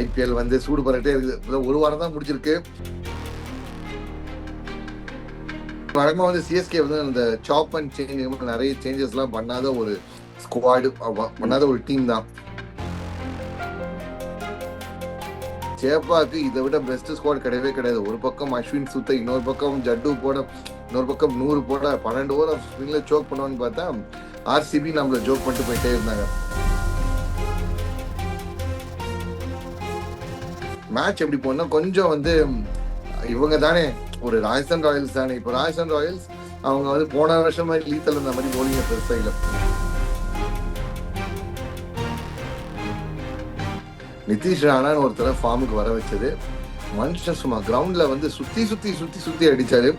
IPL வந்து சூடு பண்ணிட்டே இருக்குது. ஒரு வாரம் தான் முடிச்சிருக்கு வழக்கமாக வந்து சிஎஸ்கே வந்து அந்த சாப் அண்ட் சேஞ்ச் நிறைய சேஞ்சஸ்லாம் பண்ணாத ஒரு ஸ்குவாடு பண்ணாத ஒரு டீம் தான். சேப்பாக்கு இதை விட பெஸ்ட் ஸ்குவாட் கிடையவே கிடையாது. ஒரு பக்கம் அஸ்வின் சுத்த இன்னொரு பக்கம் ஜட்டு போட இன்னொரு பக்கம் நூறு போட பன்னெண்டு ஓவர் ஸ்பின்ல சோக் பண்ணுவான்னு பார்த்தா ஆர்சிபி நம்மள ஜோக் பண்ணிட்டு போயிட்டே இருந்தாங்க. மேட்ச் எப்படி போனால் கொஞ்சம் வந்து இவங்க தானே ஒரு ராஜஸ்தான் ராயல்ஸ் தானே. இப்போ ராஜஸ்தான் ராயல்ஸ் அவங்க வந்து போன வருஷம் மாதிரி லீத்தல் இருந்த மாதிரி போலிங்க பெருசாக இல்லை. நிதிஷ் ராணான்னு ஒருத்தரை ஃபார்முக்கு வர வச்சது. மனுஷன் சும்மா கிரவுண்ட்ல வந்து சுத்தி சுத்தி சுத்தி சுத்தி அடிச்சாரு.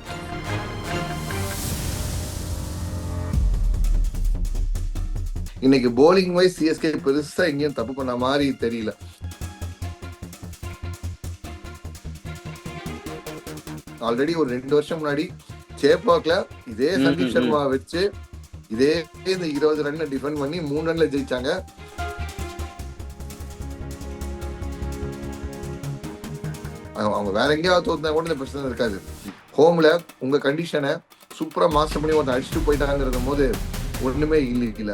இன்னைக்கு போலிங் வைஸ் சிஎஸ்கே பெருசா எங்கேயும் தப்பு பண்ண மாதிரி தெரியல. ஆல்ரெடி ஒரு ரெண்டு வருஷம் முன்னாடி சேப்பாக்ல இதே சந்தீப். சர்மா வச்சு இதே இந்த இருபது ரன் டிஃபெண்ட் பண்ணி மூணு ரன்ல ஜெயிச்சாங்க. அவங்க வேற எங்கேயாவது தோத்தா கூட இந்த பிரச்சனை இருக்காது. ஹோம்ல உங்க கண்டிஷனை சூப்பரா மாஸ்டர் பண்ணி ஒருத்தன் அடிச்சுட்டு போயிட்டாங்கிறது போது ஒண்ணுமே இல்லை இல்ல.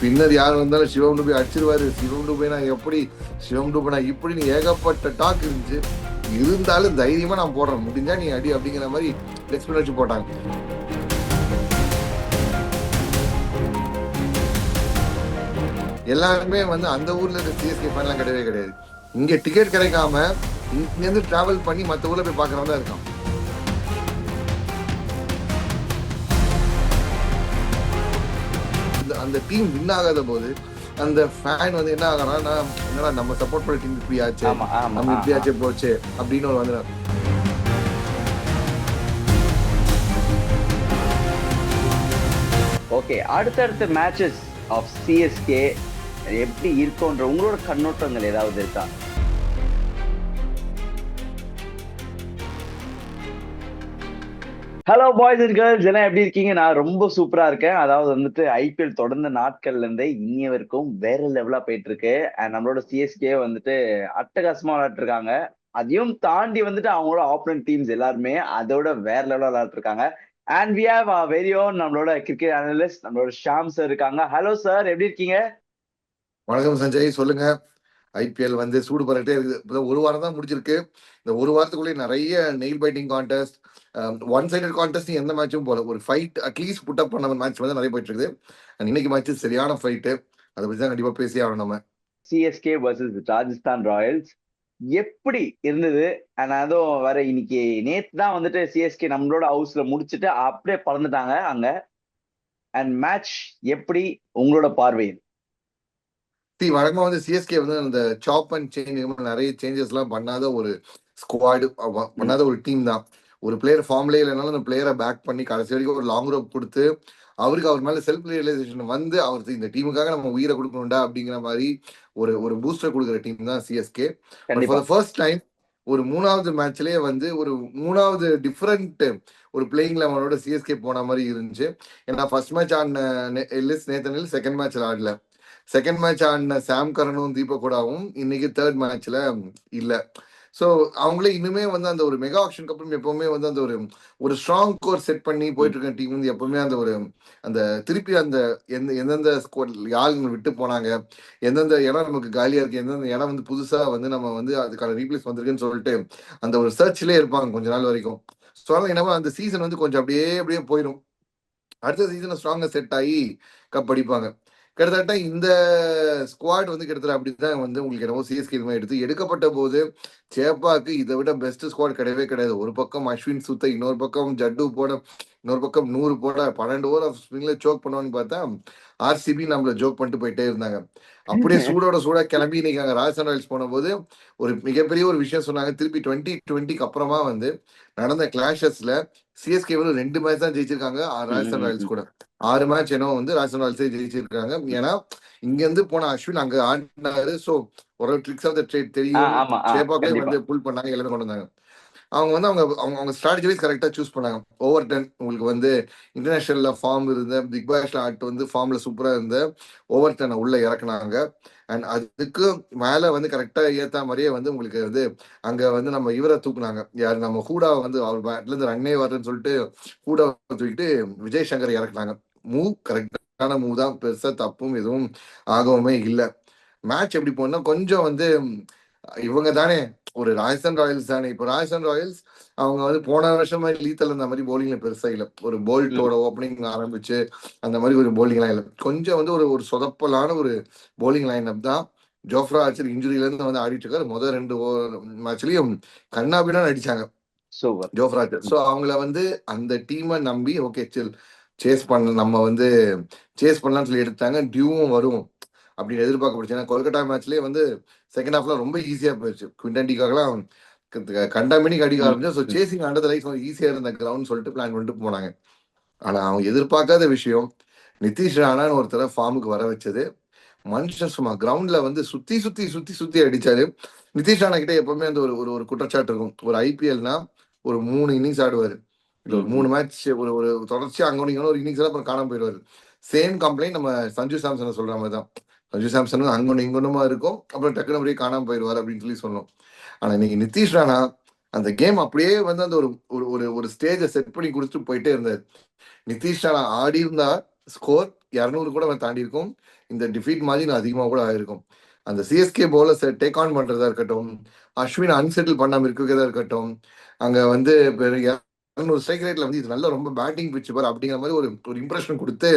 பின்னர் யார் வந்தாலும் சிவம் டூபே அடிச்சிருவாரு. சிவம் டூபேனா எப்படி சிவம் டூபேனா இப்படின்னு ஏகப்பட்ட டாக் இருந்துச்சு. இருந்தாலும் தைரியமா நான் போடுறேன். முடிஞ்சா நீ அடி அப்படிங்கிற மாதிரி எக்ஸ்பிளைன் வச்சு போட்டாங்க. எல்லாருமே வந்து அந்த ஊர்ல இருக்க சிஎஸ்கே ஃபேன்லாம் கிடையவே கிடையாது. இங்க டிக்கெட் கிடைக்காம இங்க இருந்து டிராவல் பண்ணி மத்த ஊர்ல போய் பாக்குறவங்க தான் இருக்கான். அந்த டீம் வின் ஆகாத போது அந்த ஃபேன் வந்து என்ன ஆகிறான்னா என்னடா நம்ம சப்போர்ட் பண்ண டீம் இப்படி ஆச்சு. நம்ம இப்படி ஆச்சு போச்சு அப்படின்னு ஒரு வந்து ஓகே அடுத்தடுத்த மேட்சஸ் ஆஃப் சிஎஸ்கே எப்படி இருக்கும்ன்ற உங்களோட கண்ணோட்டங்கள் ஏதாவது இருக்கா? ஹலோ பாய்ஸ் அண்ட் கேர்ள்ஸ் எல்லாம் எப்படி இருக்கீங்க? நான் ரொம்ப சூப்பரா இருக்கேன். அதாவது வந்துட்டு ஐபிஎல் தொடர்ந்த நாட்கள்ல இருந்தே இன்னிய வரைக்கும் வேற லெவலா போயிட்டு இருக்கு அண்ட் நம்மளோட சிஎஸ்கே வந்துட்டு அட்டகாசமா விளையாட்டு இருக்காங்க அதையும் தாண்டி வந்துட்டு அவங்களோட ஆப்பனன்ட் டீம்ஸ் எல்லாருமே அதோட வேற லெவலா விளையாட்டு இருக்காங்க and we have very own நம்மளோட கிரிக்கெட் அனலிஸ்ட் நம்மளோட ஷாம் சார் இருக்காங்க. ஹலோ சார் எப்படி இருக்கீங்க? வணக்கம் சஞ்சய். சொல்லுங்க. ஐபிஎல் வந்து சூடு பண்ணிட்டே இருக்குது. ஒரு வாரம் தான் முடிச்சிருக்கு இந்த ஒரு வாரத்துக்குள்ளேயே நிறைய nail biting contest one sided contest எந்த மேட்சும் போல. ஒரு ஃபைட் அட்லீஸ்ட் புட் அப் பண்ண மேட்ச் வந்து நிறைய போயிட்டு இருக்குது. And இன்னைக்கு மேட்ச் சரியான ஃபைட்டு அதை பத்தி தான் கண்டிப்பா பேசி ஆகணும் நம்ம. சிஎஸ்கே வர்சஸ் ராஜஸ்தான் ராயல்ஸ் எப்படி இருந்தது? அண்ட் அதுவும் வேற இன்னைக்கு நேத்து தான் வந்துட்டு சிஎஸ்கே நம்மளோட ஹவுஸ்ல முடிச்சுட்டு அப்படியே பறந்துட்டாங்க அங்க. அண்ட் மேட்ச் எப்படி உங்களோட பார்வையில் சி வழக்கமா வந்து சிஎஸ்கே வந்து அந்த சாப் அண்ட் சேஞ்ச் நிறைய சேஞ்சஸ் எல்லாம் பண்ணாத ஒரு ஸ்குவாடு பண்ணாத ஒரு டீம் தான். ஒரு பிளேயர் ஃபார்ம்லேயே இல்லைனாலும் அந்த பிளேயரை பேக் பண்ணி கடைசி வரைக்கும் ஒரு லாங் ரோப் கொடுத்து அவருக்கு அவர் மேல செல்ஃப் ரியலைசேஷன் வந்து அவருக்கு இந்த டீமுக்காக நம்ம உயிரை கொடுக்கணும்டா அப்படிங்கிற மாதிரி ஒரு ஒரு பூஸ்டர் கொடுக்குற டீம் தான் சிஎஸ்கே கண்டிப்பா. ஃபர்ஸ்ட் டைம் ஒரு மூணாவது மேட்ச்லயே வந்து ஒரு மூணாவது டிஃப்ரெண்ட் ஒரு பிளேயிங் லெவனோட சிஎஸ்கே போன மாதிரி இருந்துச்சு. ஏன்னா ஃபர்ஸ்ட் மேட்ச் ஆடின எல்லிஸ் நேத்தனில் செகண்ட் மேட்ச்ல ஆடல. செகண்ட் மேட்ச் ஆடின சாம் கரனும் தீபக் கூடாவும் இன்னைக்கு தேர்ட் மேட்ச்ல இல்ல. ஸோ அவங்களே இன்னுமே வந்து அந்த ஒரு மெகா ஆக்ஷனுக்கு அப்புறம் எப்பவுமே வந்து அந்த ஒரு ஒரு ஸ்ட்ராங் கோர் செட் பண்ணி போயிட்டு இருக்க டீம் வந்து எப்பவுமே அந்த ஒரு அந்த திருப்பி அந்த எந்த எந்தெந்த ஸ்கோர் யாருங்க விட்டு போனாங்க எந்தெந்த இடம் நமக்கு காலியா இருக்கு எந்தெந்த இடம் வந்து புதுசா வந்து நம்ம வந்து அதுக்கான ரீப்ளேஸ் வந்திருக்குன்னு சொல்லிட்டு அந்த ஒரு சர்ச்லயே இருப்பாங்க கொஞ்ச நாள் வரைக்கும். ஸோ அதனால என்னவோ அந்த சீசன் வந்து கொஞ்சம் அப்படியே அப்படியே போயிடும் அடுத்த சீசன் ஸ்ட்ராங்கா செட் ஆகி கப் அடிப்பாங்க. கிட்டத்தட்ட இந்த ஸ்குவாட் வந்து கிட்டத்தட்ட அப்படிதான் வந்து உங்களுக்கு என்னவோ சிஎஸ்கே இதுமாதிரி எடுத்து எடுக்கப்பட்ட போது சேப்பாக்கு இதை விட பெஸ்ட் ஸ்குவாட் கிடையவே கிடையாது. ஒரு பக்கம் அஸ்வின் சுத்த இன்னொரு பக்கம் ஜட்டு போட இன்னொரு பக்கம் நூறு போட பன்னெண்டு ஓவர் ஸ்பின்ல சோக் பண்ணுவான்னு பார்த்தா ஆர்சிபி நம்மள ஜோக் பண்ணிட்டு போயிட்டே இருந்தாங்க. அப்படியே சூடோட சூடா கிளம்பி இன்னைக்கு அங்க ராஜஸ்தான் ராயல்ஸ் போனபோது ஒரு மிகப்பெரிய ஒரு விஷயம் சொன்னாங்க. திருப்பி டுவெண்ட்டி டுவெண்ட்டிக்கு அப்புறமா வந்து நடந்த கிளாஷஸ்ல சிஎஸ்கே வந்து ரெண்டு மேட்ச் தான் ஜெயிச்சிருக்காங்க. ராஜஸ்தான் ராயல்ஸ் கூட. ஆறு மேட்ச் என்னோ வந்து ராஜஸ்தான் ராயல்ஸே ஜெயிச்சிருக்காங்க. ஏன்னா இங்க இருந்து போன அஸ்வின் அங்க ஆடினாரு. சோ ஒரு ட்ரிக்ஸ் ஆஃப் த ட்ரேட் தெரியும். சேப்பாக்கே வந்து புல் பண்ணாங்க எல்லாமே கொண்டு வந்தாங்க. அவங்க வந்து அவங்க அவங்க அவங்க ஸ்ட்ராட்டஜி வைஸ் கரெக்டாக சூஸ் பண்ணாங்க. ஓவர் டென் உங்களுக்கு வந்து இன்டர்நேஷனல்ல ஃபார்ம் இருந்த பிக் பாஷ்ல ஆட் வந்து ஃபார்ம்ல சூப்பராக இருந்த ஓவர் டென்னை உள்ள இறக்குனாங்க. அண்ட் அதுக்கு மேலே வந்து கரெக்டாக ஏற்ற மாதிரியே வந்து உங்களுக்கு வந்து அங்க வந்து நம்ம இவரை தூக்குனாங்க. யார்? நம்ம ஹூடா வந்து அவர் பேட்லேருந்து ரன்னே வரேன்னு சொல்லிட்டு ஹூடாவை தூக்கிட்டு விஜய் சங்கர் இறக்குனாங்க மூவ் கரெக்டான மூவ் தான். பெருசாக தப்பும் எதுவும் ஆகவுமே இல்லை. மேட்ச் எப்படி போனால் கொஞ்சம் வந்து இவங்க தானே. ஒரு ராஜஸ்தான் ராயல்ஸ் தானே. இப்போ ராஜஸ்தான் ராயல்ஸ் அவங்க வந்து போன வருஷமா லீத்தல் இந்த மாதிரி போலிங்ல பெருசா இல்லை. ஒரு போல்ட்டோட ஓப்பனிங் ஆரம்பிச்சு அந்த மாதிரி ஒரு போலிங்லாம் இல்லை கொஞ்சம் வந்து ஒரு ஒரு சொதப்பலான ஒரு போலிங் லைன் அப் தான் ஜோஃப்ரா ஆச்சர் இன்ஜுரியில இருந்து வந்து ஆடிட்டு இருக்காரு. முதல் ரெண்டு மேட்ச்லயும் கண்ணாபின்னு அடிச்சாங்க. ஜோஃப்ரா ஆச்சர் ஸோ அவங்கள வந்து அந்த டீமை நம்பி ஓகே சில் சேஸ் பண்ண நம்ம வந்து சேஸ் பண்ணலாம்னு சொல்லி எடுத்தாங்க. டியூவும் வரும் அப்படின்னு எதிர்பார்க்கப்படுச்சு. ஏன்னா கொல்கட்டா மேட்ச்லயே வந்து செகண்ட் ஹாஃப்ல ரொம்ப ஈஸியா போயிடுச்சு. குவிண்டன் டிகாக்கெல்லாம் கண்டாமினிக்கு அடிக்க ஆரம்பிச்சு ஸோ சேசிங் அண்டர் லைஃப் ஈஸியா இருந்த கிரவுண்ட் சொல்லிட்டு பிளான் பண்ணிட்டு போனாங்க. ஆனா அவங்க எதிர்பார்க்காத விஷயம் நிதிஷ் ராணான்னு ஒருத்தர ஃபார்முக்கு வர வச்சது மனுஷன் சும்மா கிரவுண்ட்ல வந்து சுத்தி சுத்தி சுத்தி சுத்தி அடிச்சாரு. நிதிஷ் ராணா கிட்ட எப்பவுமே அந்த ஒரு ஒரு ஒரு குற்றச்சாட்டு இருக்கும். ஒரு ஐபிஎல்னா ஒரு மூணு இன்னிங்ஸ் ஆடுவாரு. இல்ல ஒரு மூணு மேட்ச் ஒரு ஒரு தொடர்ச்சியா அங்க ஒரு இன்னிங்ஸ் அப்புறம் காணாம போயிடுவாரு. சேம் கம்ப்ளைண்ட் நம்ம சஞ்சு சாம்சனை சொல்ற மாதிரி தான் சஞ்சு சாம்சன் அங்கொன்னு இங்கொன்னுமா இருக்கும். அப்புறம் டக்குனு அப்படியே காணாம போயிடுவார் அப்படின்னு சொல்லி சொன்னோம். ஆனா இன்னைக்கு நிதிஷ் ராணா அந்த கேம் அப்படியே வந்து அந்த ஒரு ஒரு ஒரு ஒரு ஸ்டேஜை செட் பண்ணி கொடுத்துட்டு போயிட்டே இருந்தார். நிதிஷ் ராணா ஆடி இருந்தா ஸ்கோர் இரநூறு கூட அவன் தாண்டி இருக்கும். இந்த டிஃபீட் மாதிரி அதிகமாக கூட ஆயிருக்கும். அந்த சிஎஸ்கே போலர்ஸ் டேக் ஆன் பண்றதா இருக்கட்டும். அஸ்வின் அன்செட்டில் பண்ணாம இருக்கிறதா இருக்கட்டும். அங்க வந்து இரநூறு ஸ்ட்ரைக் ரேட்ல வந்து இது நல்ல ரொம்ப பேட்டிங் பிச்சு பார் அப்படிங்கிற மாதிரி ஒரு ஒரு இம்ப்ரெஷன் கொடுத்து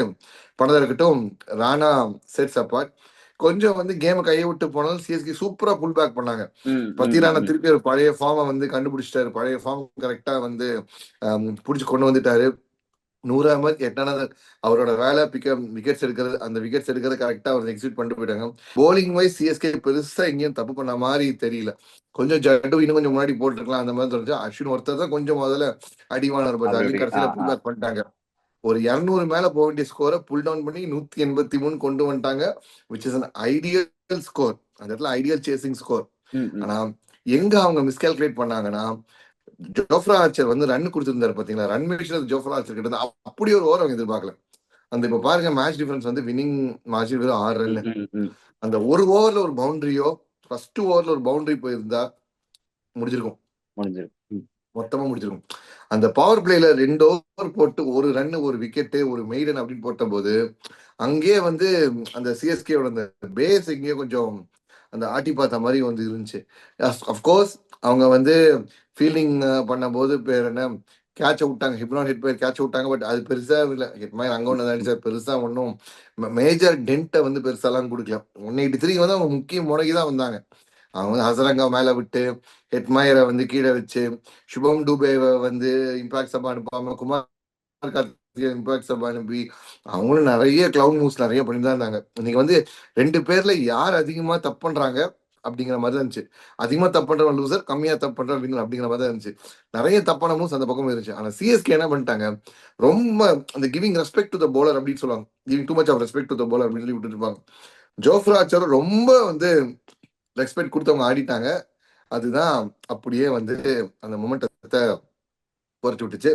பண்ணதா இருக்கட்டும் ராணா செட்ஸ் அப்பார்ட் கொஞ்சம் வந்து கேமை கையை விட்டு போனாலும் சிஎஸ்கே சூப்பரா புல் பேக் பண்ணாங்க. பத்திரான திருப்பி ஒரு பழைய ஃபார்மை வந்து கண்டுபிடிச்சிட்டாரு. பழைய ஃபார்ம் கரெக்டா வந்து பிடிச்சி கொண்டு வந்துட்டாரு. நூறு அஹமத் எட்டானது அவரோட வேலை பிக்க விக்கெட்ஸ் எடுக்கிறது அந்த விக்கெட்ஸ் எடுக்கிறது கரெக்டா அவர் எக்ஸிட் பண்ணிட்டு போயிட்டாங்க. போலிங் வைஸ் சிஎஸ்கே பெருசா எங்கேயும் தப்பு பண்ண மாதிரி தெரியல. கொஞ்சம் ஜட்டு இன்னும் கொஞ்சம் முன்னாடி போட்டுருக்கலாம் அந்த மாதிரி தோணுச்சு அஸ்வின் ஒருத்தர் தான் கொஞ்சம் முதல்ல அடிவானர் கடைசியில புல் பேக் பண்ணிட்டாங்க. ஒரு இரநூறு மேல போக வேண்டிய ஸ்கோரை புல் டவுன் பண்ணி நூத்தி எண்பத்தி மூணு கொண்டு வந்துட்டாங்க which is an ideal score அந்த இடத்துல ஐடியல் சேசிங் ஸ்கோர் ஆனா எங்க அவங்க மிஸ்கால்குலேட் பண்ணாங்கன்னா ஜோஃப்ரா ஆர்ச்சர் வந்து ரன் கொடுத்திருந்தாரு பாத்தீங்களா? ரன் மிஷன் ஜோஃப்ரா ஆர்ச்சர் கிட்ட அப்படி ஒரு ஓவர் அவங்க எதிர்பார்க்கல. அந்த இப்ப பாருங்க மேட்ச் டிஃபரன்ஸ் வந்து வின்னிங் மார்ஜின் வெறும் ஆறு ரன் அந்த ஒரு ஓவர்ல ஒரு பவுண்டரியோ ஃபர்ஸ்ட் ஓவர்ல ஒரு பவுண்டரி போயிருந்தா முடிஞ்சிருக்கும். முடிஞ்சிருக்கும். மொத்தமா முடிச்சிருக்கும் அந்த பவர் பிளேல ரெண்டு ஓவர் போட்டு ஒரு ரன் ஒரு விக்கெட்டு ஒரு மெய்டன் அப்படின்னு போட்ட போது அங்கேயே வந்து அந்த சிஎஸ்கேவோட அந்த பேஸ் இங்கேயே கொஞ்சம் அந்த ஆட்டி பார்த்த மாதிரி வந்து இருந்துச்சு. அஃப்கோர்ஸ் அவங்க வந்து ஃபீல்டிங் பண்ணும்போது பேர் என்ன? கேட்சை விட்டாங்க ஹிப்னான் ஹிட் பேர் கேட்ச விட்டாங்க பட் அது பெருசாக இல்லை. ஹிட் மாதிரி அங்கே ஒன்று தான் சார் பெருசாக ஒன்றும் மேஜர் டென்ட்டை வந்து பெருசாலாம் கொடுக்கல. ஒன் எயிட்டி த்ரீ வந்து அவங்க முக்கிய முறைக்கு தான் வந்தாங்க. அவங்க வந்து ஹசரங்கா மேலே விட்டு ஹெட்மாயரை வந்து கீழே வச்சு சுபம் டூபேவை வந்து இம்பாக்ட் சபா அனுப்பாமல் குமார் இம்பாக்ட்ஸ் இம்பாக்ட் அனுப்பி அவங்களும் நிறைய கிளவுன் மூவ்ஸ் நிறைய பண்ணி தான் இருந்தாங்க. இன்னைக்கு வந்து ரெண்டு பேர்ல யார் அதிகமா தப்பு பண்றாங்க அப்படிங்கிற மாதிரி தான் இருந்துச்சு. அதிகமா தப்பு பண்றவன் லூசர் கம்மியா தப்பு பண்ற அப்படிங்கிற அப்படிங்கிற மாதிரி தான் இருந்துச்சு. நிறைய தப்பான மூவ்ஸ் அந்த பக்கம் இருந்துச்சு. ஆனா சிஎஸ்கே என்ன பண்ணிட்டாங்க? ரொம்ப அந்த giving respect to the bowler அப்படின்னு சொல்லுவாங்க. Giving too much of respect to the bowler அப்படின்னு சொல்லி விட்டுட்டு இருப்பாங்க. ஜோஃப்ராச்சர் ரொம்ப வந்து ரெஸ்பெக்ட் கொடுத்தவங்க ஆடிட்டாங்க. அதுதான் அப்படியே வந்து அந்த மொமெண்டத்தை குறைச்சி விட்டுச்சு.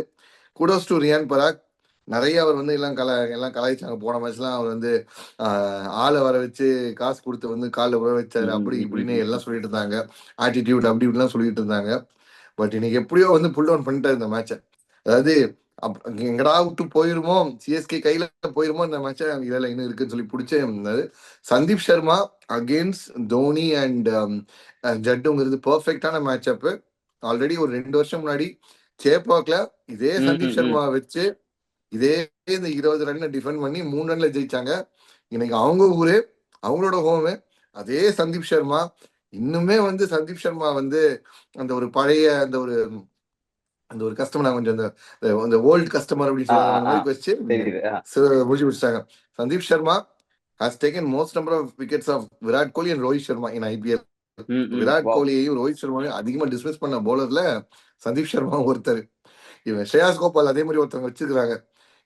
குடோஸ் டு ரியான் பராக் நிறைய அவர் வந்து எல்லாம் கல எல்லாம் கலாய்ச்சாங்க. போன மேட்ச்லாம் அவர் வந்து ஆளை வர வச்சு காசு கொடுத்து வந்து காலில் வர வச்சாரு. அப்படி இப்படின்னு எல்லாம் சொல்லிட்டு இருந்தாங்க. ஆட்டிடியூட் அப்படி இப்படிலாம் சொல்லிட்டு இருந்தாங்க. பட் இன்னைக்கு எப்படியோ வந்து புல் டவுன் பண்ணிட்டாரு இந்த மேட்சை அதாவது எங்கடா விட்டு போயிருமோ சிஎஸ்கே கையில போயிருமோ இந்த மேட்சை இதில் இன்னும் இருக்குன்னு சொல்லி பிடிச்சே இருந்தாரு. சந்தீப் சர்மா அகேன்ஸ்ட் தோனி அண்ட் ஜட்டுங்கிறது பர்ஃபெக்டான மேட்ச் அப் ஆல்ரெடி ஒரு ரெண்டு வருஷம் முன்னாடி சேப்பாக்ல இதே சந்தீப் சர்மா வச்சு இதே இந்த இருபது ரன்னை டிஃபெண்ட் பண்ணி மூணு ரன்ல ஜெயிச்சாங்க. இன்னைக்கு அவங்க ஊரு அவங்களோட ஹோமு அதே சந்தீப் சர்மா. இன்னுமே வந்து சந்தீப் சர்மா வந்து அந்த ஒரு பழைய அந்த ஒரு அந்த ஒரு கஸ்டமர் கொஞ்சம் அந்த ஓல்டு கஸ்டமர் அப்படின்னு வச்சு முடிச்சு முடிச்சிட்டாங்க. Sandeep Sharma has taken most number of wickets of Virat Kohli and Rohit Sharma in IPL Virat கோலியையும் Rohit சர்மாவையும் அதிகமா டிஸ்மிஸ் பண்ண போலர்ல சந்தீப் சர்மா ஒருத்தர். இவன் ஸ்ரேயாஸ் கோபால் அதே மாதிரி ஒருத்தவங்க வச்சிருக்காங்க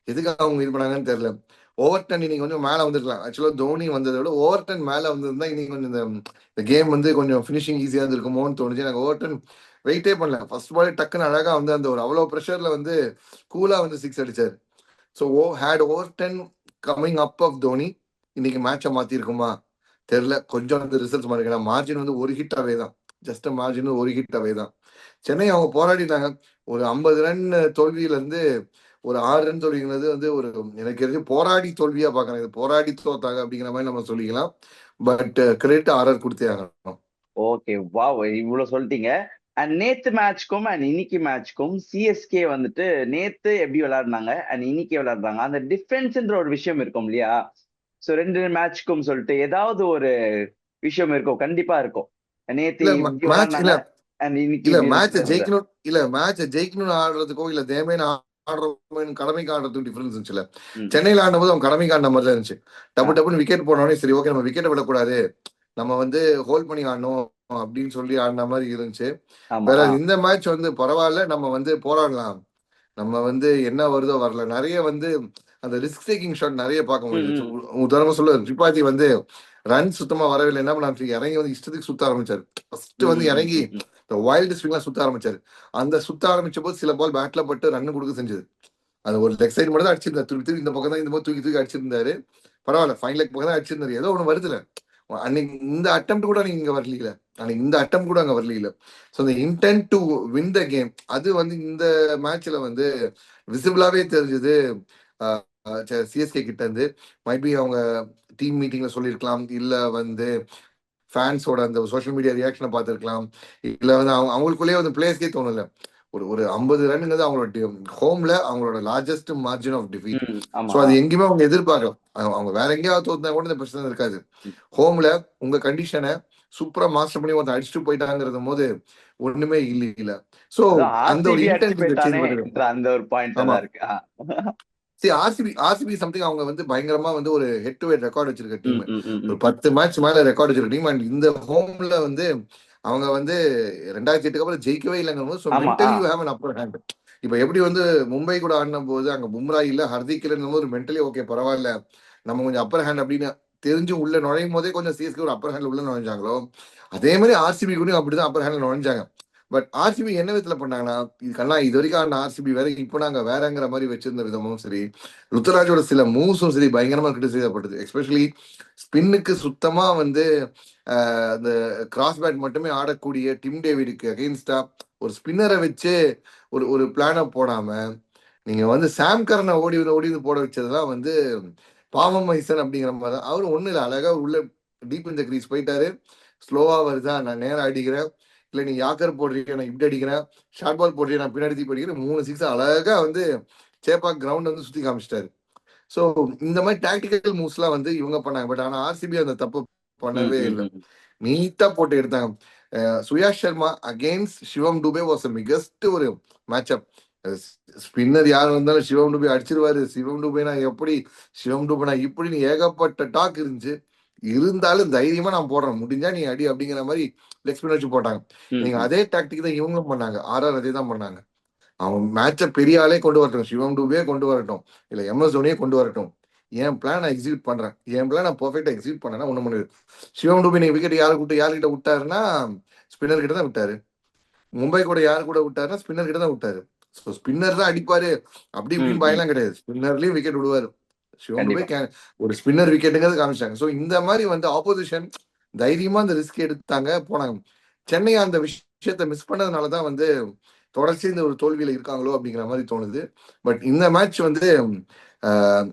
எதுக்கு அவங்க இது பண்ணாங்கன்னு தெரியல. ஓவர் டன் இன்னைக்கு கொஞ்சம் மேலே வந்துருக்கலாம். ஆக்சுவலாக தோனி வந்ததை விட ஓவர் டன் மேலே வந்திருந்தா இன்னைக்கு கொஞ்சம் இந்த கேம் வந்து கொஞ்சம் ஃபினிஷிங் ஈஸியாக இருந்திருக்குமோன்னு தோணுச்சு. எனக்கு ஓவர் டன் வெயிட்டே பண்ணல. ஃபர்ஸ்ட் பாலே டக்குன்னு அழகாக வந்து அந்த ஒரு அவ்வளோ ப்ரெஷரில் வந்து கூலாக வந்து சிக்ஸ் அடிச்சார். So oh hate over ten coming up of Dhoni இன்னைக்கு மேட்சை மாற்றிருக்குமா தெரியல. கொஞ்சம் அந்த ரிசல்ட்ஸ் மாறிக்கலாம் மார்ஜின் வந்து ஒரு ஹிட் அவே தான். ஜஸ்ட் மார்ஜின் ஒரு ஹிட் அவே தான். சென்னை அவங்க போராடிட்டாங்க. ஒரு ஐம்பது ரன் தோல்வியிலேருந்து ஒரு ஆறு ரன் தோல்விங்கிறது வந்து ஒரு எனக்கு தெரிஞ்சு போராடி தோல்வியா பாக்குறேன் இது போராடி தோத்தாங்க அப்படிங்கிற மாதிரி நம்ம சொல்லிக்கலாம். பட் கிரெடிட் ஆர்ஆர் கொடுத்தே ஆகணும். ஓகே. வா இவ்வளவு சொல்லிட்டீங்க. அண்ட் நேத்து மேட்ச்க்கும் அண்ட் இன்னைக்கு மேட்ச்க்கும் சிஎஸ்கே வந்துட்டு நேத்து எப்படி விளையாடுனாங்க அண்ட் இன்னைக்கு விளையாடுறாங்க அந்த டிஃபரன்ஸ்ன்ற ஒரு விஷயம் இருக்கும் இல்லையா? சோ ரெண்டு மேட்ச்க்கும் சொல்லிட்டு ஏதாவது ஒரு விஷயம் இருக்கும். கண்டிப்பா இருக்கும். நேத்து மேட்ச். ஜெயிக்கணும் இல்ல மேட்ச் ஜெயிக்கணும்னு ஆடுறதுக்கோ இல்ல தேமைன்னு ஆடுறோம் கடமைக்கு ஆடுறதுக்கும் டிஃபரன்ஸ் இருந்துச்சுல. சென்னையில ஆடும்போது அவன் கடமைக்கு ஆடின மாதிரி தான் இருந்துச்சு டப்பு டப்புன்னு விக்கெட் போனோடனே சரி ஓகே நம்ம விக்கெட் விடக்கூடாது. நம்ம வந்து ஹோல்ட் பண்ணி ஆடணும் அப்படின்னு சொல்லி ஆடின மாதிரி இருந்துச்சு. வேற. இந்த மேட்ச் வந்து பரவாயில்ல நம்ம வந்து போராடலாம். நம்ம வந்து என்ன வருதோ வரல. நிறைய வந்து அந்த ரிஸ்க் டேக்கிங் ஷாட் நிறைய பார்க்க முடியுது ம், உ- உதாரணமா சொல்ல திரிபாதி வந்து ரன் சுத்தமா வரவில்லை என்ன பண்ண இறங்கி வந்து இஷ்டத்துக்கு சுத்த ஆரம்பிச்சாரு. ஃபர்ஸ்ட் வந்து இறங்கி. இந்த வைல்டு ஸ்விங்லாம் சுத்த ஆரம்பிச்சாரு. அந்த சுத்த ஆரம்பிச்ச போது சில பால் பேட்ல பட்டு ரன் கொடுக்க செஞ்சது. அது ஒரு லெக் சைடு மட்டும் தான் அடிச்சிருந்தார். திருப்பி திருப்பி இந்த பக்கம் தான் இந்த பக்கம் தூக்கி தூக்கி அடிச்சிருந்தாரு. பரவாயில்ல ஃபைன் லெக் பக்கம் தான் அடிச்சிருந்தாரு. ஏதோ ஒன்று வருதுல. அன்னைக்கு இந்த அட்டம் கூட நீங்க இங்க வரல அன்னைக்கு இந்த அட்டம் கூட அங்க வரலீங்கள ஸோ இந்த intent to win the game அது வந்து இந்த மேட்ச்ல வந்து விசிபிளாவே தெரிஞ்சது. சிஎஸ்கே கிட்ட இருந்து. மைபி அவங்க டீம் மீட்டிங்ல சொல்லியிருக்கலாம் இல்ல வந்து ஃபேன்ஸோட அந்த சோஷியல் மீடியா ரியாக்ஷனை பார்த்துருக்கலாம். இல்ல வந்து அவங்க அவங்களுக்குள்ளேயே வந்து பிளேஸ்க்கே தோணல. ஒரு ஒரு ஐம்பது ரன்னுங்கிறது அவங்களோட ஹோம்ல அவங்களோட largest margin of defeat so அது எங்கேயுமே அவங்க எதிர்பார்க்கலாம் அவங்க- வேற எங்கேயாவது தோத்தா கூட இந்த பிரச்சனை இருக்காது. ஹோம்ல உங்க கண்டிஷனை சூப்பரா மாஸ்டர் பண்ணி ஒருத்தன் அடிச்சுட்டு போயிட்டாங்கிறது போது ஒண்ணுமே இல்ல இல்ல. சோ அந்த ஒரு அந்த ஒரு பாயிண்ட். தான் இருக்கு. சரி ஆர்சிபி ஆர்சிபி சம்திங் அவங்க வந்து பயங்கரமா வந்து ஒரு ஹெட் டு ஹெட் ரெக்கார்ட் வச்சிருக்க டீம் ஒரு. பத்து மேட்ச் மேல ரெக்கார்ட் வச்சிருக்க டீம் அண்ட் இந்த ஹோம்ல வந்து அவங்க வந்து ரெண்டாயிரத்தி எட்டுக்கு அப்புறம் ஜெயிக்கவே இல்லைங்கிற போது அப்பர் ஹேண்ட் இப்போ எப்படி வந்து மும்பை கூட ஆடின போது அங்க பும்ரா இல்ல ஹர்திக் இல்லைன்னும் போது மென்டலி ஓகே பரவாயில்ல. நம்ம கொஞ்சம் அப்பர் ஹேண்ட் அப்படின்னு தெரிஞ்சு உள்ள நுழையும் போதே கொஞ்சம் சிஎஸ்கே ஒரு அப்பர் ஹேண்ட் உள்ள நுழைஞ்சாங்களோ அதே மாதிரி ஆர்சிபி கூட அப்படிதான் அப்பர் ஹேண்ட்ல நுழைஞ்சாங்க. பட் ஆர்சிபி என்ன விதத்துல பண்ணாங்கன்னா இதுக்கெல்லாம் இது வரைக்கும் ஆன ஆர்சிபி வேற இப்போ நாங்க வேறங்கிற மாதிரி வச்சிருந்த விதமும் சரி ருத்ராஜோட சில மூவ்ஸும் சரி பயங்கரமா கிரிட்டிசைஸ் செய்யப்பட்டது எஸ்பெஷலி ஸ்பின்னுக்கு சுத்தமா வந்து அந்த கிராஸ் பேட் மட்டுமே ஆடக்கூடிய டிம் டேவிடுக்கு அகெயின்ஸ்டா ஒரு ஸ்பின்னரை வச்சு ஒரு ஒரு பிளானை போடாம நீங்க வந்து சாம் கரனை ஓடி வந்து ஓடி வந்து போட வச்சதெல்லாம் வந்து பாவம் மைசன் அப்படிங்கிற மாதிரி தான். அவர் ஒண்ணு இல்லை அழகா உள்ள டீப் இந்த கிரீஸ் போயிட்டாரு. ஸ்லோவா வருதா நான் நேரம் அடிக்கிறேன். இல்ல நீ யாக்கர் போடுறீங்க நான் இப்படி அடிக்கிறேன். ஷார்ட் பால் போடுறீங்க நான் பின்னாடி அடிக்கிறேன். மூணு சிக்ஸ் அழகா வந்து சேப்பாக் கிரவுண்ட் வந்து சுத்தி காமிச்சிட்டாரு. ஸோ இந்த மாதிரி டாக்டிக்கல் மூவ்ஸ்லாம் வந்து இவங்க பண்ணாங்க. பட் ஆனா ஆர்சிபி அந்த தப்பு பண்ணவே இல்லை. நீட்டா போட்டு எடுத்தாங்க. Suyash Sharma against Shivam Dube was biggest ஒரு மேட்சப் ஸ்பின்னர் யார் வந்தாலும் சிவம் டுபே அடிச்சிருவாரு. சிவம் டுபேனா எப்படி? சிவம் டுபேனா இப்படின்னு ஏகப்பட்ட டாக் இருந்துச்சு. இருந்தாலும் தைரியமா நான் போடுறேன். முடிஞ்சா நீ அடி அப்படிங்கிற மாதிரி லெக் ஸ்பின் வச்சு போட்டாங்க நீங்க. அதே டாக்டிக் தான் இவங்களும் பண்ணாங்க. ஆர்ஆர் அதே தான் பண்ணாங்க. அவன் மேட்சை பெரிய ஆளே கொண்டு வரட்டும். சிவம் டுபே கொண்டு வரட்டும். இல்ல எம்எஸ் தோனியே கொண்டு வரட்டும். என் பிளான் நான் எக்ஸிக்யூட் பண்றேன். என் பிளான் நான் பர்ஃபெக்டா எக்ஸிக்யூட் பண்ணேன்னா ஒண்ணு முடியாது. சிவம் டுபே நீங்க விக்கெட் யாரை விட்டு யார்கிட்ட விட்டாருன்னா ஸ்பின்னர் கிட்ட தான் விட்டாரு. மும்பை கூட யார் கூட விட்டாருன்னா ஸ்பின்னர் கிட்ட தான் விட்டாரு. ஸோ ஸ்பின்னர் தான் அடிப்பாரு. அப்படி இப்படின்னு. பயம்லாம் கிடையாது. ஸ்பின்னர்லயும் விக்கெட் விடுவாரு. சிவம் டுபே கண்டிப்பா. கே- ஒரு ஸ்பின்னர் விக்கெட்டுங்கிறது காமிச்சாங்க. ஸோ இந்த மாதிரி வந்து ஆப்போசிஷன் தைரியமா அந்த ரிஸ்க் எடுத்தாங்க போனாங்க. சென்னை அந்த விஷயத்தை மிஸ் பண்ணதுனால தான் வந்து தொடர்ச்சி இந்த ஒரு தோல்வியில இருக்காங்களோ அப்படிங்கிற மாதிரி தோணுது. பட் இந்த மேட்ச் வந்து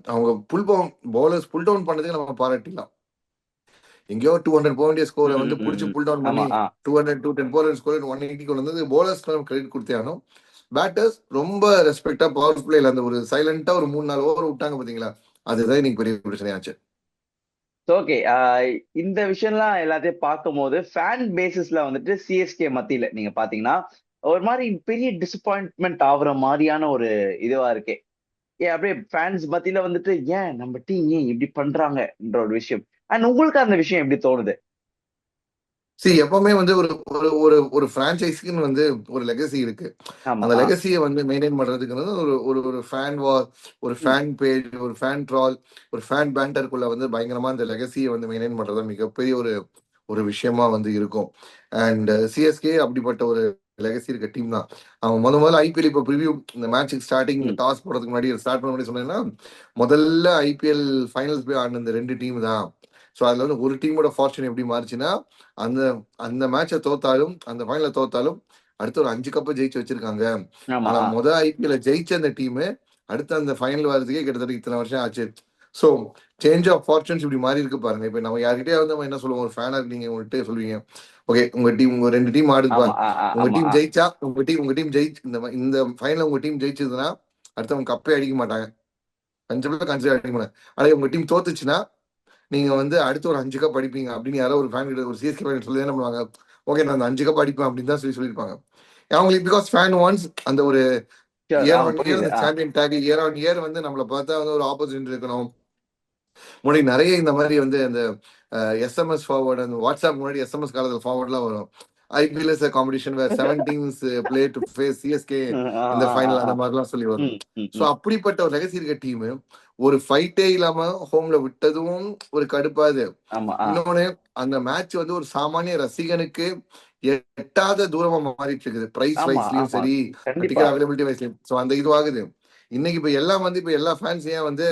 அவங்க pull down bowlers pull down பண்ணதுக்கு நம்ம பாராட்டிடலாம். எங்கேயோ டூ ஹண்ட்ரட் போக வேண்டிய ஸ்கோரை வந்து பிடிச்சி. புல் டவுன் பண்ணி two hundred two ten for score one eighty கொண்டு வந்தது போலர்ஸ்க்கு நம்ம கிரெடிட் கொடுத்தே ஆகணும். பேட்டர்ஸ் ரொம்ப ரெஸ்பெக்டா பவர் பிளேல அந்த ஒரு சைலண்டா ஒரு மூணு நாலு ஓவர் விட்டாங்க பாத்தீங்களா? அதுதான் இன்னைக்கு பெரிய பிரச்சனையாச்சு ஓகே இந்த விஷயம்லாம் எல்லாத்தையும் பார்க்கும்போது ஃபேன் பேசிஸ்ல வந்துட்டு சிஎஸ்கே மத்தியில நீங்க பாத்தீங்கன்னா ஒரு மாதிரி பெரிய டிசப்பாயின்ட்மெண்ட் ஆகுற மாதிரியான ஒரு இதுவா இருக்கே. ஏன் அப்படியே ஃபேன்ஸ் மத்தியில வந்துட்டு ஏன் நம்ம டீம் ஏன் இப்படி பண்றாங்கன்ற ஒரு விஷயம்? அண்ட் உங்களுக்கு அந்த விஷயம் எப்படி தோணுது? சி எப்பவுமே வந்து ஒரு ஒரு ஒரு ஒரு பிரான்ச்சைஸிக்குன்னு வந்து ஒரு லெகசி இருக்கு. அந்த லெகசியை வந்து மெயின்டைன் பண்றதுக்கு ஒரு ஒரு ஒரு ஃபேன் வார் ஒரு ஃபேன் பேஜ் ஒரு ஃபேன் ட்ரால் ஒரு ஃபேன் பேண்டருக்குள்ள வந்து பயங்கரமா அந்த லெகசியை வந்து மெயின்டைன் பண்றது மிகப்பெரிய ஒரு ஒரு விஷயமா வந்து இருக்கும். அண்ட் சிஎஸ்கே அப்படிப்பட்ட ஒரு லெகசி இருக்க டீம் தான். அவங்க முத முதல்ல ஐபிஎல் இப்போ ப்ரிவியூ இந்த மேட்சுக்கு ஸ்டார்டிங். டாஸ் போடுறதுக்கு முன்னாடி ஸ்டார்ட் பண்ண முன்னாடி சொன்னேன்னா முதல்ல ஐபிஎல் ஃபைனல்ஸ் போய் ஆடின இந்த ரெண்டு டீம் தான். ஸோ அதுல வந்து ஒரு டீமோட ஃபார்ச்சூன் எப்படி மாறுச்சுன்னா அந்த அந்த மேட்சை தோத்தாலும் அந்த ஃபைனல தோத்தாலும் அடுத்து ஒரு அஞ்சு கப்பை ஜெயிச்சு வச்சிருக்காங்க. ஆனா முத ஐபிஎல் ஜெயிச்ச அந்த டீம் அடுத்து அந்த ஃபைனல் வர்றதுக்கே கிட்டத்தட்ட இத்தனை வருஷம் ஆச்சு. ஸோ சேஞ்ச் ஆஃப் ஃபார்ச்சுன்ஸ் இப்படி மாறி இருக்கு பாருங்க. இப்போ நம்ம யார்கிட்டயே வந்து நம்ம என்ன சொல்லுவோம்? ஒரு ஃபேனா நீங்க உங்கள்கிட்ட சொல்லுவீங்க. ஓகே உங்க டீம் உங்க ரெண்டு டீம் ஆடுது ஆமா பாருங்க ஆ, ஆ, உங்க டீம். ஜெயிச்சா உங்க டீம் உங்க டீம் ஜெயிச்சு இந்த இந்த ஃபைனல் உங்க டீம் ஜெயிச்சதுன்னா அடுத்தவங்க கப்பே அடிக்க மாட்டாங்க. கன்சிடர் கன்சிடர் அடிக்க மாட்டாங்க ஆனா உங்க டீம் தோத்துச்சுன்னா நீங்க வந்து அடுத்து ஒரு அஞ்சு கப் அடிப்பீங்க அப்படின்னு யாரோ ஒரு ஃபேன் கிட்ட ஒரு சிஎஸ்கே ஃபேன் சொல்லி என்ன பண்ணுவாங்க ஓகே நான் அந்த அஞ்சு கப் அடிப்பேன் அப்படின்னு தான் சொல்லி சொல்லியிருப்பாங்க அவங்களுக்கு பிகாஸ் ஃபேன் ஒன்ஸ் அந்த ஒரு year on year. Champion tag year on year வந்து நம்மள பார்த்தா வந்து ஒரு ஆப்போசிட் இருக்கணும் முன்னாடி நிறைய இந்த மாதிரி வந்து அந்த எஸ்எம்எஸ் ஃபார்வர்ட் அந்த வாட்ஸ்அப் முன்னாடி எஸ்எம்எஸ் காலத்துல ஃபார்வர்ட்லாம் வரும் IPL is competition where seven teams play to face CSK இந்த ஃபைனல் அந்த. மாதிரிலாம் சொல்லி வரும் ஸோ. அப்படிப்பட்ட ஒரு லெகசி இருக்க டீம் ஒரு ஃபைட்டே இல்லாம ஹோம்ல விட்டதும் ஒரு கடுப்பாது. இன்னொன்னு அந்த மேட்ச் வந்து ஒரு சாமானிய ரசிகனுக்கு எட்டாத தூரமா மாறிட்டு இருக்குது பிரைஸ் வைஸ்லயும் சரி டிக்கெட் அவைலபிலிட்டி வைஸ்லயும் ஸோ அந்த இது ஆகுது. இன்னைக்கு இப்ப எல்லாம் வந்து இப்ப எல்லா ஃபேன்ஸ் ஏன் வந்து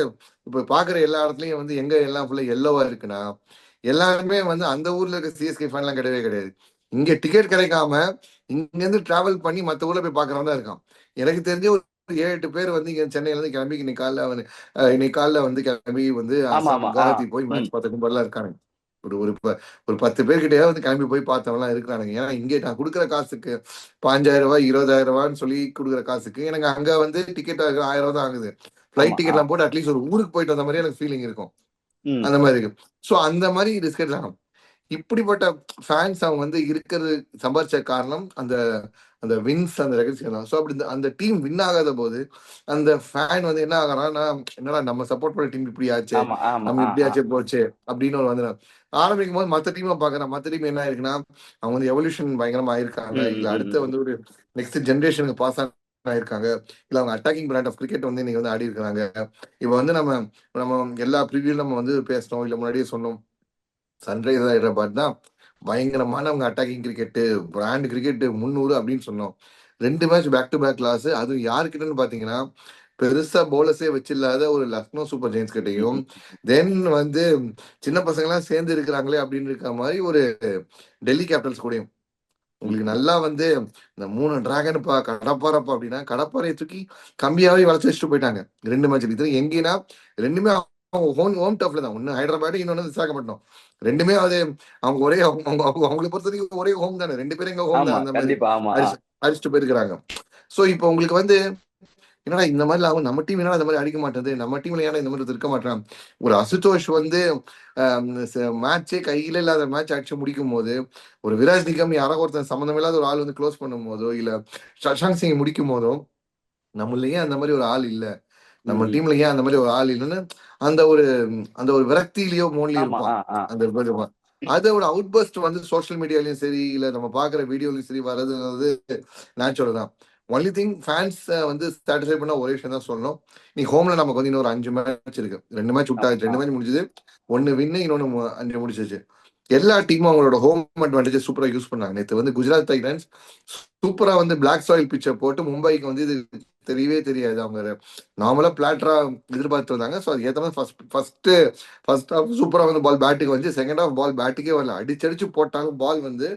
இப்ப பாக்குற எல்லா இடத்துலயும் வந்து எங்க எல்லாம் ஃபுல்லா எல்லோவா இருக்குன்னா எல்லாருமே வந்து அந்த ஊர்ல இருக்க சிஎஸ்கே ஃபேன்லாம் கிடையவே கிடையாது. இங்க டிக்கெட் கிடைக்காம இங்க இருந்து டிராவல் பண்ணி மத்த ஊர்ல போய் பாக்குறவன் தான் இருக்கான். எனக்கு தெரிஞ்ச ஒரு ஏழு எட்டு பேர் வந்து இங்க சென்னையில இருந்து கிளம்பி இன்னைக்கு காலைல வந்து இன்னைக்கு காலைல வந்து கிளம்பி வந்து குவஹாத்தி போய் மேட்ச் பார்த்த கும்பலாம் இருக்காங்க ஒரு ஒரு ஒரு பத்து பேர்கிட்டயே வந்து கிளம்பி போய் பார்த்தவங்கலாம் இருக்கிறானுங்க. ஏன்னா இங்கே நான் கொடுக்குற காசுக்கு பாஞ்சாயிரம் ரூபாய் இருபதாயிரம் ரூபான்னு சொல்லி கொடுக்குற காசுக்கு எனக்கு அங்க வந்து டிக்கெட் ஆயிரம் ரூபாய் தான் ஆகுது. ஃபிளைட் ஆமா ஆ. டிக்கெட்லாம் போட்டு அட்லீஸ்ட் ஒரு ஊருக்கு போயிட்டு வந்த மாதிரி எனக்கு ஃபீலிங் இருக்கும். அந்த மாதிரி இருக்கு ஸோ அந்த மாதிரி ரிஸ்க் எடுக்கலாம் இப்படிப்பட்ட ஃபேன்ஸ் அவங்க வந்து இருக்கிறது சம்பாரிச்ச காரணம் அந்த அந்த வின்ஸ் அந்த ரகசியம் தான் ஸோ அப்படி அந்த டீம் வின் ஆகாத போது அந்த ஃபேன் வந்து என்ன ஆகிறான்னா என்னடா நம்ம சப்போர்ட் பண்ண டீம் இப்படி ஆச்சு. நம்ம இப்படி ஆச்சு போச்சு அப்படின்னு ஒரு வந்து ஆரம்பிக்கும் போது மற்ற டீமை பார்க்குறேன் மற்ற டீம் என்ன ஆயிருக்குன்னா அவங்க வந்து எவல்யூஷன் பயங்கரமா ஆயிருக்காங்க. இல்ல அடுத்த வந்து ஒரு நெக்ஸ்ட் ஜென்ரேஷனுக்கு பாஸ் ஆயிருக்காங்க. இல்ல அவங்க அட்டாக்கிங் பிராண்ட் ஆஃப் கிரிக்கெட் வந்து இன்னைக்கு வந்து ஆடி இருக்காங்க இப்போ வந்து நம்ம நம்ம எல்லா ப்ரிவியூ நம்ம வந்து பேசினோம் இல்ல முன்னாடியே சொன்னோம். சன்ரைசர் ஹைதராபாத் தான் பயங்கரமான அவங்க அட்டாக்கிங் கிரிக்கெட் பிராண்ட் கிரிக்கெட் முந்நூறு அப்படின்னு சொன்னோம். ரெண்டு match back to back class அதுவும் யாருக்கிட்டன்னு பாத்தீங்கன்னா பெருசா போலஸே வச்சில்லாத ஒரு லக்னோ சூப்பர் ஜெயின்ஸ் கிட்டையும் தென் வந்து சின்ன பசங்க எல்லாம் சேர்ந்து இருக்கிறாங்களே அப்படின்னு இருக்க மாதிரி ஒரு டெல்லி கேபிட்டல்ஸ் கூடயும். உங்களுக்கு நல்லா வந்து இந்த மூணு டிராகன்ப்பா கடப்பாரப்பா அப்படின்னா கடப்பாறையை தூக்கி கம்மியாவே வளர்த்து வச்சுட்டு போயிட்டாங்க. ரெண்டு மேட்ச் இது எங்கேனா ரெண்டுமே அவங்க ஹோம் ஹோம் டஃப்ல தான். ஒன்னு ஹைதராபாத் இன்னொன்னு விசாகப்பட்டினம். ரெண்டுமே அது அவங்க ஒரே அவங்க அவங்க- அவங்க- அவங்களை பொறுத்த வரைக்கும் ஒரே ஹோம் தானே. ரெண்டு பேரும் எங்க ஹோம் தான். அந்த மாதிரி அடிச்சுட்டு போயிருக்கிறாங்க. சோ இப்போ உங்களுக்கு வந்து என்னடா இந்த மாதிரி ஆகும்? நம்ம டீம் என்னடா இந்த மாதிரி அடிக்க மாட்டேது நம்ம டீம்ல ஏன்னா இந்த மாதிரி இருக்க மாட்டான்? ஒரு அசுதோஷ் வந்து மேட்சே கையில இல்லாத மேட்ச் அடிச்சு முடிக்கும் போது ஒரு விராஜ் நிகம் யாரோ ஒருத்தன் சம்மந்தம் இல்லாத ஒரு ஆள் வந்து க்ளோஸ் பண்ணும் போதோ இல்ல சஷாங்க் சிங் முடிக்கும் போதோ நம்மள ஏன் அந்த மாதிரி ஒரு ஆள் இல்ல? நம்ம டீம்ல ஏன் அந்த மாதிரி ஒரு ஆள் இல்லைன்னு அந்த ஒரு அந்த ஒரு விரக்தியிலயோ மோன்லயோ ஆமா இருப்பான். அந்த. அதோட அவுட்பர்ஸ்ட் வந்து சோஷியல் மீடியாலயும் சரி இல்ல நம்ம பாக்குற வீடியோலயும் சரி வர்றது வந்து நேச்சுரல் தான். ஒன்லி திங் ஃபேன்ஸ் வந்து சாட்டிஸ்ஃபை பண்ண ஒரே விஷயம் தான் சொல்லணும். நீ ஹோம்ல நமக்கு வந்து இன்னொரு அஞ்சு மேட்ச் இருக்கு. ரெண்டு மேட்ச் விட்டாச்சு ரெண்டு மேட்ச் முடிஞ்சது. ஒன்னு வின்னு இன்னொன்னு அஞ்சு முடிச்சிச்சு எல்லா டீமும் அவங்களோட ஹோம் அட்வான்டேஜ் சூப்பரா யூஸ் பண்ணாங்க. நேற்று வந்து குஜராத் டைட்டன்ஸ் சூப்பரா வந்து பிளாக் சாயில் பிச்சை போட்டு மும்பைக்கு வந்து இது தெரியவே தெரியாது அவங்க. நார்மலா பிளாட்டரா எதிர்பார்த்து வந்தாங்க ஸோ அது ஏற்ற மாதிரி ஃபர்ஸ்ட் ஃபர்ஸ்ட் ஃபர்ஸ்ட் ஹாஃப் சூப்பரா வந்து பால் பேட்டுக்கு வந்து செகண்ட் ஹாஃப் பால் பேட்டுக்கே வரல. அடிச்சடிச்சு போட்டாங்க பால் வந்து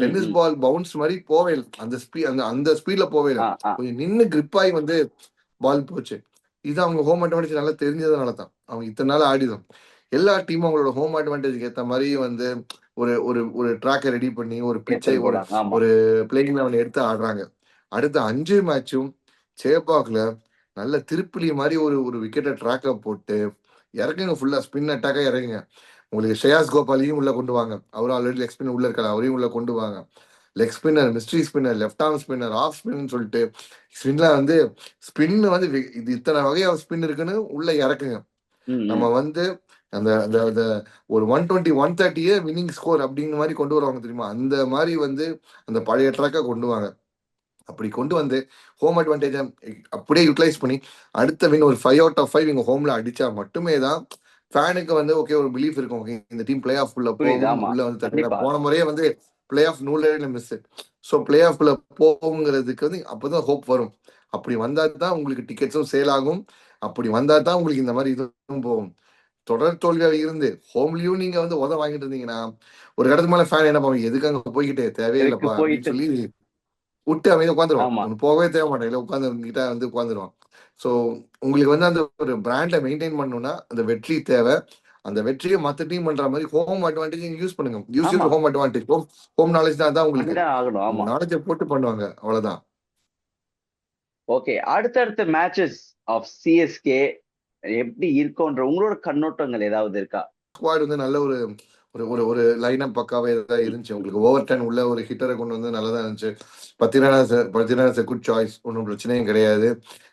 டென்னிஸ் பால் பவுன்ஸ் மாதிரி போவே இல்லை. அந்த ஸ்பீட் அந்த அந்த ஸ்பீட்ல போவே இல்லை. கொஞ்சம் நின்னு grip ஆகி வந்து பால் போச்சு. இது அவங்க ஹோம் அட்வான்டேஜ் நல்லா தெரிஞ்சதுனால தான். அவங்க இத்தனை நாள் ஆடிதான் எல்லா டீமும் அவங்களோட ஹோம் அட்வான்டேஜ்க்கு ஏத்த மாதிரி வந்து ஒரு ஒரு ஒரு ட்ராக்கை ரெடி பண்ணி ஒரு பிச்சை ஒரு ஒரு பிளேயிங் லெவன் எடுத்து ஆடுறாங்க. அடுத்த அஞ்சு மேட்சும் சேப்பாக்ல நல்ல திருப்பிலி மாதிரி ஒரு ஒரு விக்கெட்டை ட்ராக்கை போட்டு இறக்குங்க ஃபுல்லா ஸ்பின் அட்டாக்கா இறங்குங்க. உங்களுக்கு ஷேயாஸ் கோபாலையும் உள்ள கொண்டு வாங்க. அவரும் ஆல்ரெடி லெக் ஸ்பின் உள்ள இருக்காரு அவரையும் உள்ள கொண்டு வாங்க. Leg spinner mystery spinner left arm spinner off spin சொல்லிட்டு ஸ்பின்ல வந்து ஸ்பின் வந்து இது இத்தனை வகையா ஸ்பின் இருக்குன்னு உள்ள இறக்குங்க. நம்ம வந்து அந்த அந்த அந்த ஒரு ஒன் டுவெண்ட்டி ஒன் தேர்ட்டியே வின்னிங் ஸ்கோர் அப்படிங்கிற மாதிரி கொண்டு வருவாங்க தெரியுமா? அந்த மாதிரி வந்து அந்த பழைய ட்ராக்கை கொண்டு வாங்க. அப்படி கொண்டு வந்து ஹோம் அட்வான்டேஜ் அப்படியே யூட்டிலைஸ் பண்ணி அடுத்த வின் ஒரு ஃபைவ் அவுட் ஆஃப் ஃபைவ் இங்க ஹோம்ல அடிச்சா மட்டுமே தான் ஃபேனுக்கு வந்து ஓகே ஒரு பிலீஃப் இருக்கும். ஓகே இந்த டீம் பிளே ஆஃப் உள்ள போகும் உள்ள வந்து போன முறையே வந்து பிளே ஆஃப் நூலில் மிஸ் ஸோ பிளே ஆஃப்ல போகுங்கிறதுக்கு வந்து அப்போதான் ஹோப் வரும். அப்படி வந்தா தான் உங்களுக்கு டிக்கெட்ஸும் சேல் ஆகும். அப்படி வந்தா தான் உங்களுக்கு இந்த மாதிரி இதுவும் போகும். தொடர் தோல்வியாக இருந்து ஹோம்லயும் நீங்க வந்து உத வாங்கிட்டு இருந்தீங்கன்னா ஒரு இடத்துக்கு மேல ஃபேன் என்ன பண்ணுவாங்க? எதுக்கு அங்க போய்கிட்டே தேவையில்லைப்பா. சொல்லி விட்டு அமைதி உட்காந்துருவான். போகவே தேவை மாட்டான் இல்லை உட்காந்து கிட்ட வந்து உட்காந்துருவான். ஸோ உங்களுக்கு வந்து அந்த ஒரு பிராண்டை மெயின்டைன் பண்ணணும்னா அந்த வெற்றி தேவை. அந்த வெற்றியை மத்த டீம் பண்ற மாதிரி ஹோம் அட்வான்டேஜ் யூஸ் பண்ணுங்க. Use. Home advantage home home knowledge தான் அதான் உங்களுக்கு நாலேஜை போட்டு பண்ணுவாங்க. அவ்வளவுதான். ஓகே அடுத்தடுத்த மேட்சஸ் ஆஃப் சிஎஸ்கே எப்படி இருக்கும்ன்ற உங்களோட கண்ணோட்டங்கள் ஏதாவது இருக்கா? ஸ்குவாட் வந்து நல்ல ஒரு ஒரு ஒரு ஒரு லைனப் பக்காவே தான் இருந்துச்சு? உங்களுக்கு ஓவர் டென் உள்ள ஒரு ஹிட்டரை கொண்டு வந்து நல்லதா இருந்துச்சு. பத்திரானா பத்திரானா குட் சாய்ஸ் ஒன்றும் பிரச்சனையும் கிடையாது.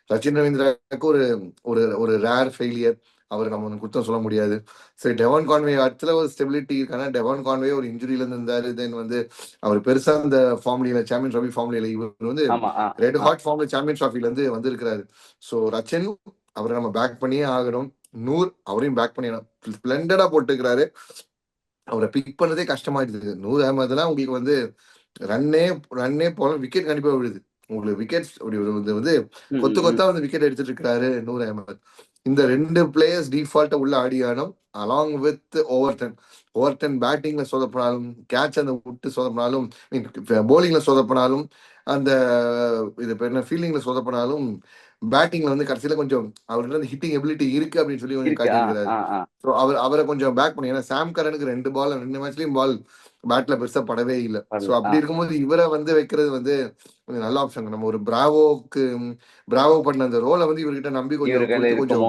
சச்சின் ரவீந்திராவுக்கு ஒரு ஒரு ஒரு ரேர் ஃபெயிலியர் அவர் நம்ம ஒன்று குத்தம் சொல்ல முடியாது. சரி டெவான் கான்வே அடுத்த ஒரு ஸ்டெபிலிட்டி இருக்கானா? டெவான் கான்வே ஒரு இன்ஜுரியில இருந்து இருந்தாரு தென் வந்து அவர் பெருசா அந்த ஃபார்ம்லியில சாம்பியன் ட்ராஃபி ஃபார்ம்லியில இவர் வந்து ரெட் ஹாட் ஃபார்ம்ல சாம்பியன் ட்ராஃபில இருந்து வந்திருக்கிறாரு. ஸோ ரச்சன் அவரை நம்ம பேக் பண்ணியே ஆகணும். நூர் அவரையும் பேக் பண்ணி ஸ்பிளண்டடா போட்டுக்கிறாரு. அவரை பிக் பண்ணதே கஷ்டமாயிடுது. நூர் அகமதுலாம் உங்களுக்கு வந்து ரன்னே ரன்னே போல விக்கெட் கண்டிப்பா விழுது. உங்களுக்கு விக்கெட் வந்து ம், கொத்து கொத்தா வந்து விக்கெட் எடுத்துட்டு இருக்காரு நூர் அகமது இந்த ரெண்டு பிளேயர்ஸ் டிஃபால்ட்டா உள்ள ஆடியானும் அலாங் வித் ஓவர்டன் ஓவர்டன் பேட்டிங்ல சொதப்பினாலும் கேட்ச் அந்த விட்டு சொதப்பினாலும் போலிங்ல சொதப்பினாலும் அந்த இது என்ன ஃபீல்டிங்ல சொதப்பினாலும் பேட்டிங்ல வந்து கடைசியில கொஞ்சம் அவர்கிட்ட வந்து ஹிட்டிங் எபிலிட்டி இருக்கு அப்படின்னு சொல்லி கொஞ்சம் காட்டியிருக்கிறாரு. ஸோ அவர் அவரை கொஞ்சம் பேக் பண்ணி ஏன்னா சாம் கரனுக்கு ரெண்டு பால் ரெண்டு மேட்ச்லயும் பால் பேட்ல பெருசா படவே இல்லை. ஸோ அப்படி. இருக்கும்போது இவரை வந்து வைக்கிறது வந்து கொஞ்சம் நல்ல ஆப்ஷன் நம்ம ஒரு பிராவோக்கு பிராவோ பண்ண அந்த ரோலை வந்து இவர்கிட்ட நம்பி கொஞ்சம் கொஞ்சம்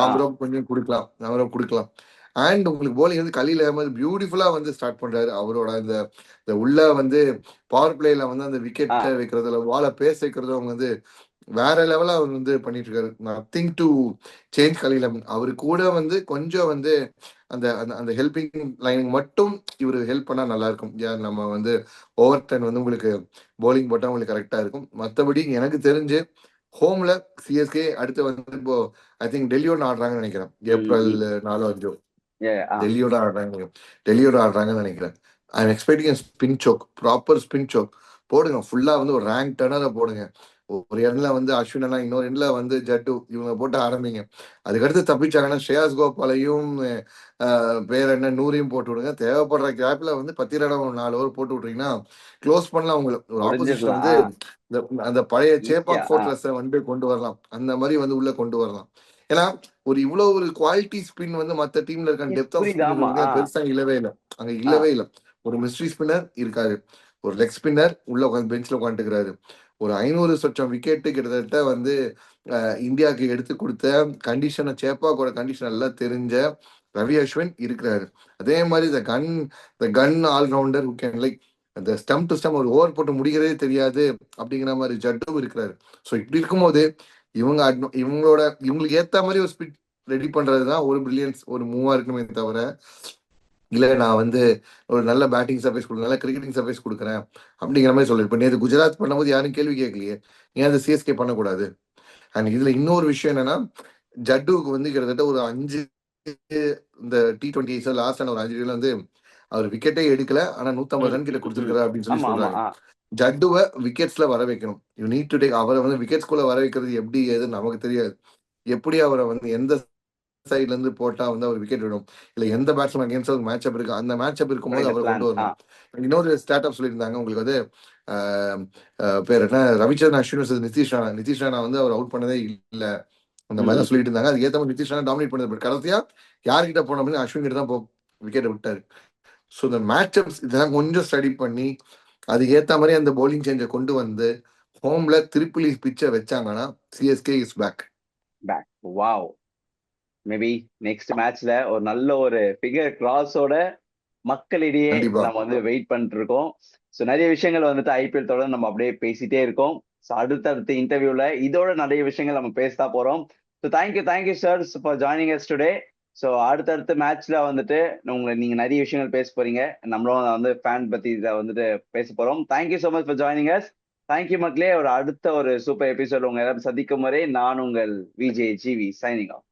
லாங் ரோப் கொஞ்சம் கொடுக்கலாம். லாங் ரோப் கொடுக்கலாம். அண்ட் உங்களுக்கு போலிங் வந்து கலியில் அகமது பியூட்டிஃபுல்லா வந்து ஸ்டார்ட் பண்றாரு. அவரோட அந்த உள்ள வந்து பவர் பிளேல வந்து அந்த விக்கெட் ஆ. வைக்கிறதுல வாழை பேச வைக்கிறதும் அவங்க வந்து வேற லெவலா அவர் வந்து பண்ணிட்டு இருக்காரு நத்திங் டு சேஞ்ச் அகமது அவரு கூட வந்து கொஞ்சம் வந்து அந்த அந்த- ஹெல்பிங் லைன் மட்டும் இவர் ஹெல்ப் பண்ணா நல்லா இருக்கும் யார் நம்ம வந்து ஓவர் டென் வந்து உங்களுக்கு போலிங் போட்டா உங்களுக்கு கரெக்டா இருக்கும். மற்றபடி எனக்கு தெரிஞ்சு ஹோம்ல சிஎஸ்கே அடுத்து வந்து இப்போ ஐ திங்க் டெல்லியோட ஆடுறாங்கன்னு நினைக்கிறேன். ஏப்ரல் நாலோ அஞ்சோ. டெல்லியோட ஆடுறாங்க டெல்லியோட ஆடுறாங்கன்னு நினைக்கிறேன். I am expecting spin choke proper spin choke போடுங்க ஃபுல்லா வந்து ஒரு ரேங்க் டர்னரை போடுங்க. ஒரு இடத்துல வந்து அஸ்வின் அண்ணா இன்னொரு இடத்துல வந்து ஜட்டு இவங்க போட்டு ஆரம்பிங்க. அதுக்கடுத்து தப்பிச்சாங்கன்னா ஸ்ரேயாஸ் கோபாலையும் பேர் என்ன நூறையும் போட்டு விடுங்க. தேவைப்படுற கேப்ல வந்து பத்திரடா ஒரு நாலு ஓவர் போட்டு விட்றீங்கன்னா க்ளோஸ் பண்ணலாம் உங்களுக்கு ஒரு ஆப்போசிஷன் வந்து அந்த பழைய சேப்பாக் ஃபோர்ட்ரஸ வந்து கொண்டு வரலாம். அந்த மாதிரி வந்து உள்ள கொண்டு வரலாம். ஏன்னா ஒரு இவ்வளவு ஒரு குவாலிட்டி ஸ்பின் வந்து மத்த டீம்ல இருக்க டெப்த் ஆஃப். பெருசா இல்லவே இல்லை. அங்க இல்லவே இல்லை. ஒரு மிஸ்ட்ரி ஸ்பின்னர் இருக்காரு. ஒரு லெக் ஸ்பின்னர் உள்ள உட்காந்து பெஞ்ச்ல உட்காந்துக்கிறாரு ஒரு ஐநூறு சொச்சம் விக்கெட்டு கிட்டத்தட்ட வந்து இந்தியாவுக்கு எடுத்து கொடுத்த கண்டிஷனை சேப்பாக்கோட கண்டிஷன் எல்லாம் தெரிஞ்ச ரவி அஸ்வின் இருக்கிறாரு. அதே மாதிரி இந்த gun the gun allrounder can like அந்த ஸ்டம் டு ஸ்டம் ஒரு ஓவர் போட்டு முடிக்கிறதே தெரியாது அப்படிங்கிற மாதிரி ஜட்டும் இருக்கிறாரு. ஸோ இப்படி இருக்கும்போது இவங்க adv- இவங்களோட இவங்களுக்கு ஏற்ற மாதிரி ஒரு ஸ்பிட் ரெடி பண்றது தான் ஒரு பிரில்லியன்ஸ் ஒரு மூவா இருக்குமே தவிர இல்ல நான் வந்து ஒரு நல்ல பேட்டிங் சர்வீஸ் கொடுக்குறேன் நல்ல கிரிக்கெட்டிங் சர்வீஸ் கொடுக்குறேன் அப்படிங்கிற மாதிரி சொல்லு இப்போ நேற்று குஜராத் பண்ணும்போது யாரும் கேள்வி கேட்கலையே ஏன் அது சிஎஸ்கே பண்ணக்கூடாது? அண்ட் இதுல இன்னொரு விஷயம் என்னன்னா ஜட்டுவுக்கு வந்து கிட்டத்தட்ட ஒரு அஞ்சு இந்த டி டுவெண்ட்டி லாஸ்ட் ஒரு அஞ்சு வந்து அவர் விக்கெட்டே எடுக்கல ஆனா நூத்தம்பது ரன் கிட்ட கொடுத்துருக்காரு அப்படின்னு சொல்லி சொல்றாங்க. ஜட்டுவை விக்கெட்ஸ்ல வர வைக்கணும். யூ நீட் டு டேக் அவரை வந்து விக்கெட்ஸ்குள்ள வர வைக்கிறது எப்படி ஏதுன்னு நமக்கு தெரியாது. எப்படி அவரை வந்து எந்த சைட்ல இருந்து போட்டா வந்து அவர் விக்கெட் விடும். இல்ல எந்த பேட்ஸ்மேன் அகேன்ஸ்ட் ஒரு மேட்ச் அப் இருக்கு அந்த மேட்ச் அப் இருக்கும்போது அவர். கொண்டு வரணும். இன்னொரு ஸ்டார்ட் அப் சொல்லியிருந்தாங்க உங்களுக்கு வந்து பேர் என்ன? ரவிச்சந்திரன் அஸ்வின் நிதிஷ் ராணா. நிதிஷ் ராணா வந்து அவர் அவுட் பண்ணதே இல்ல. அந்த மாதிரி தான். சொல்லிட்டு இருந்தாங்க அதுக்கு ஏத்த மாதிரி நிதிஷ் ராணா டாமினேட் பண்ணது. பட் கடைசியா யார்கிட்ட போன அப்படின்னு அஸ்வின் கிட்ட தான் போ விக்கெட் விட்டாரு. ஸோ இந்த மேட்ச் அப்ஸ் இதெல்லாம் கொஞ்சம் ஸ்டடி பண்ணி அதுக்கு ஏத்த மாதிரி அந்த பவுலிங் சேஞ்சை கொண்டு வந்து ஹோம்ல திருப்பிலி பிச்சை வச்சாங்கன்னா CSK is back back wow maybe next மேட்ச்ல ஒரு நல்ல ஒரு ஃபிகர் கிராஸோட மக்களிடையே. நம்ம வந்து வெயிட் பண்ணிட்டு இருக்கோம். ஸோ நிறைய விஷயங்கள் வந்துட்டு ஐபிஎல் தொடர்ந்து நம்ம அப்படியே பேசிட்டே இருக்கோம். ஸோ அடுத்தடுத்த இன்டர்வியூல இதோட நிறைய விஷயங்கள் நம்ம பேச போறோம். So thank you thank you sir for joining us today so அடுத்தடுத்த மேட்ச்ல வந்துட்டு உங்களை நீங்க நிறைய விஷயங்கள் பேச போறீங்க. நம்மளும் வந்து ஃபேன் பத்தி இதை வந்துட்டு பேச போறோம். Thank you so much for joining us thank you மக்களே. ஒரு அடுத்த ஒரு சூப்பர் எபிசோட் உங்க எல்லாரும் சந்திக்கும் வரை நான் உங்கள் விஜய் ஜிவி சைனிங் ஆஃப்